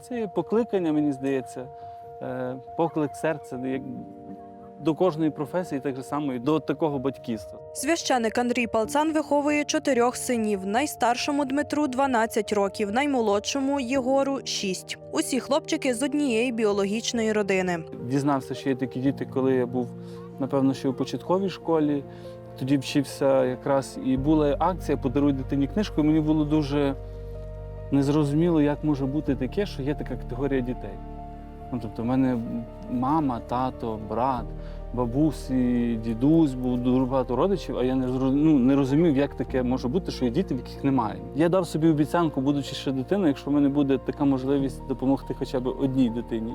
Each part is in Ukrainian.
Це є покликання, мені здається, е, поклик серця як до кожної професії, так само і до такого батьківства. Священик Андрій Палцан виховує чотирьох синів. Найстаршому Дмитру 12 років, наймолодшому Єгору 6. Усі хлопчики з однієї біологічної родини. Дізнався, що є такі діти, коли я був, напевно, ще у початковій школі. Тоді вчився якраз і була акція Подаруй дитині книжку. І мені було дуже незрозуміло, як може бути таке, що є така категорія дітей. Ну, тобто, в мене мама, тато, брат, бабусі, дідусь, був дуже багато родичів, а я не, ну, не розумів, як таке може бути, що є діти, в яких немає. Я дав собі обіцянку, будучи ще дитиною, якщо в мене буде така можливість допомогти хоча б одній дитині,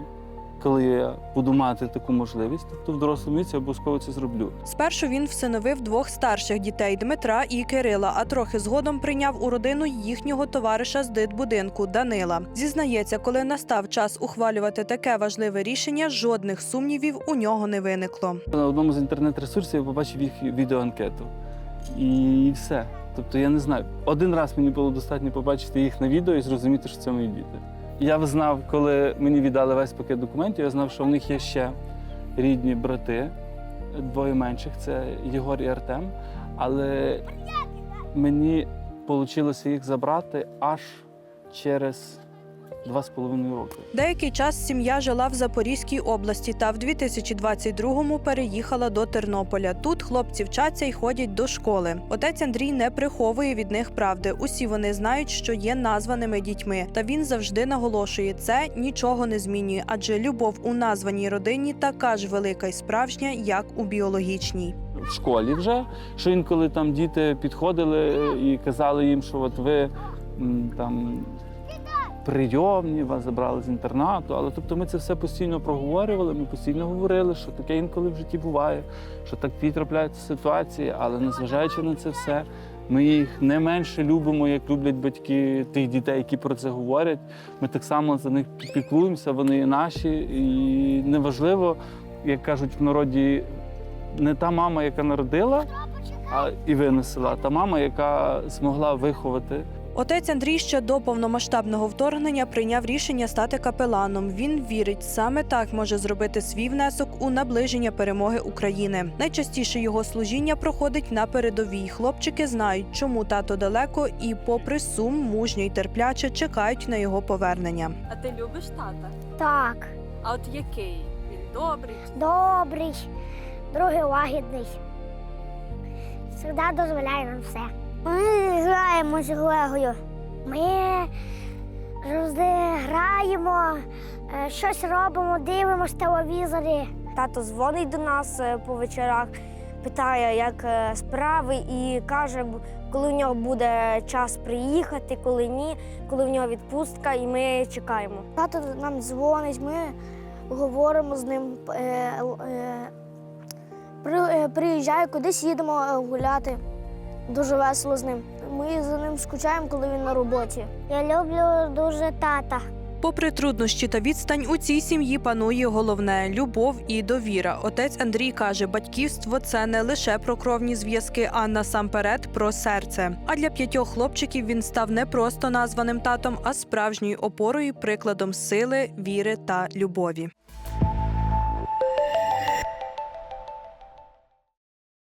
коли я буду мати таку можливість, тобто в дорослому віці обов'язково це зроблю. Спершу він всиновив двох старших дітей Дмитра і Кирила, а трохи згодом прийняв у родину їхнього товариша з дитбудинку Данила. Зізнається, коли настав час ухвалювати таке важливе рішення, жодних сумнівів у нього не виникло. На одному з інтернет-ресурсів я побачив їх відеоанкету. І все. Тобто я не знаю. Один раз мені було достатньо побачити їх на відео і зрозуміти, що це мої діти. Я знав, коли мені віддали весь пакет документів, я знав, що в них є ще рідні брати, двоє менших це Єгор і Артем. Але мені вийшло їх забрати аж через два з половиною роки. Деякий час сім'я жила в Запорізькій області та в 2022-му переїхала до Тернополя. Тут хлопці вчаться і ходять до школи. Отець Андрій не приховує від них правди. Усі вони знають, що є названими дітьми. Та він завжди наголошує, це нічого не змінює, адже любов у названій родині така ж велика і справжня, як у біологічній. в школі вже, що інколи там діти підходили і казали їм, що от ви там прийомні, вас забрали з інтернату. Але тобто ми це все постійно проговорювали, ми постійно говорили, що таке інколи в житті буває, що такі трапляються ситуації, але незважаючи на це все. Ми їх не менше любимо, як люблять батьки тих дітей, які про це говорять. Ми так само за них піклуємося, вони наші. І неважливо, як кажуть в народі, не та мама, яка народила а, і винесла, а та мама, яка змогла виховати. Отець Андрій ще до повномасштабного вторгнення прийняв рішення стати капеланом. Він вірить, саме так може зробити свій внесок у наближення перемоги України. Найчастіше його служіння проходить на передовій. Хлопчики знають, чому тато далеко, і, попри сум, мужньо й терпляче чекають на його повернення. А ти любиш тата? Так, А от який? Він добрий? добрий, другий лагідний. Завжди дозволяє нам все. Ми граємо з Олегою. Ми завжди граємо, е, щось робимо, дивимося телевізорі. Тато дзвонить до нас е, по вечорах, питає, як е, справи, і каже, коли в нього буде час приїхати, коли ні, коли в нього відпустка, і ми чекаємо. Тато нам дзвонить, ми говоримо з ним. При, приїжджає, кудись їдемо гуляти. Дуже весело з ним. Ми за ним скучаємо, коли він на роботі. Я люблю дуже тата. Попри труднощі та відстань, у цій сім'ї панує головне любов і довіра. Отець Андрій каже, батьківство це не лише про кровні зв'язки, а насамперед про серце. А для п'ятьох хлопчиків він став не просто названим татом, а справжньою опорою, прикладом сили, віри та любові.